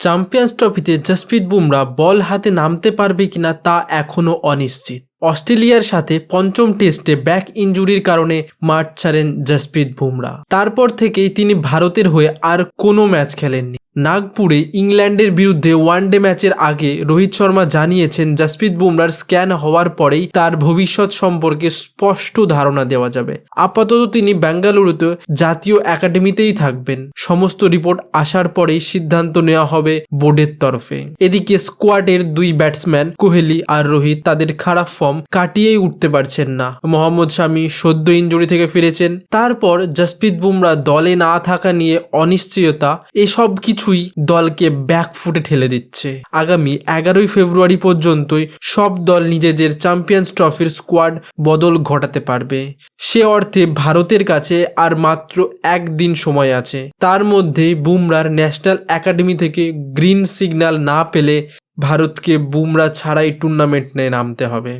Champions ট্রফিতে জসপ্রীত বুমরা বল হাতে নামতে পারবে কিনা তা এখনও অনিশ্চিত। অস্ট্রেলিয়ার সাথে পঞ্চম টেস্টে ব্যাক ইঞ্জুরির কারণে মাঠ ছাড়েন জসপ্রীত বুমরা তারপর থেকেই তিনি ভারতের হয়ে আর কোনো ম্যাচ খেলেননি। নাগপুরে ইংল্যান্ডের বিরুদ্ধে ওয়ানডে ম্যাচের আগে রোহিত শর্মা জানিয়েছেন, জসপ্রীত বুমরার স্ক্যান হওয়ার পরেই তার ভবিষ্যৎ সম্পর্কে স্পষ্ট ধারণা দেওয়া যাবে। আপাতত তিনি বেঙ্গালুরুতে জাতীয় একাডেমিতেই থাকবেন। সমস্ত রিপোর্ট আসার পরেই সিদ্ধান্ত নেওয়া হবে বোর্ডের তরফে। এদিকে স্কোয়াডের দুই ব্যাটসম্যান কোহলি আর রোহিত তাদের খারাপ ফর্ম কাটিয়েই উঠতে পারছেন না। মোহাম্মদ শামি সদ্য ইঞ্জুরি থেকে ফিরেছেন। তারপর জসপ্রীত বুমরা দলে না থাকা নিয়ে অনিশ্চয়তা, এসব কিছুই দলকে ব্যাকফুটে ঠেলে দিচ্ছে। আগামী এগারোই ফেব্রুয়ারি পর্যন্তই সব দল নিজেদের চ্যাম্পিয়ন্স ট্রফির স্কোয়াড বদল ঘটাতে পারবে। সে অর্থে ভারতের কাছে আর মাত্র একদিন সময় আছে। তার মধ্যেই বুমরার ন্যাশনাল একাডেমি থেকে গ্রিন সিগন্যাল না পেলে ভারতকে বুমরা ছাড়াই টুর্নামেন্টে নামতে হবে।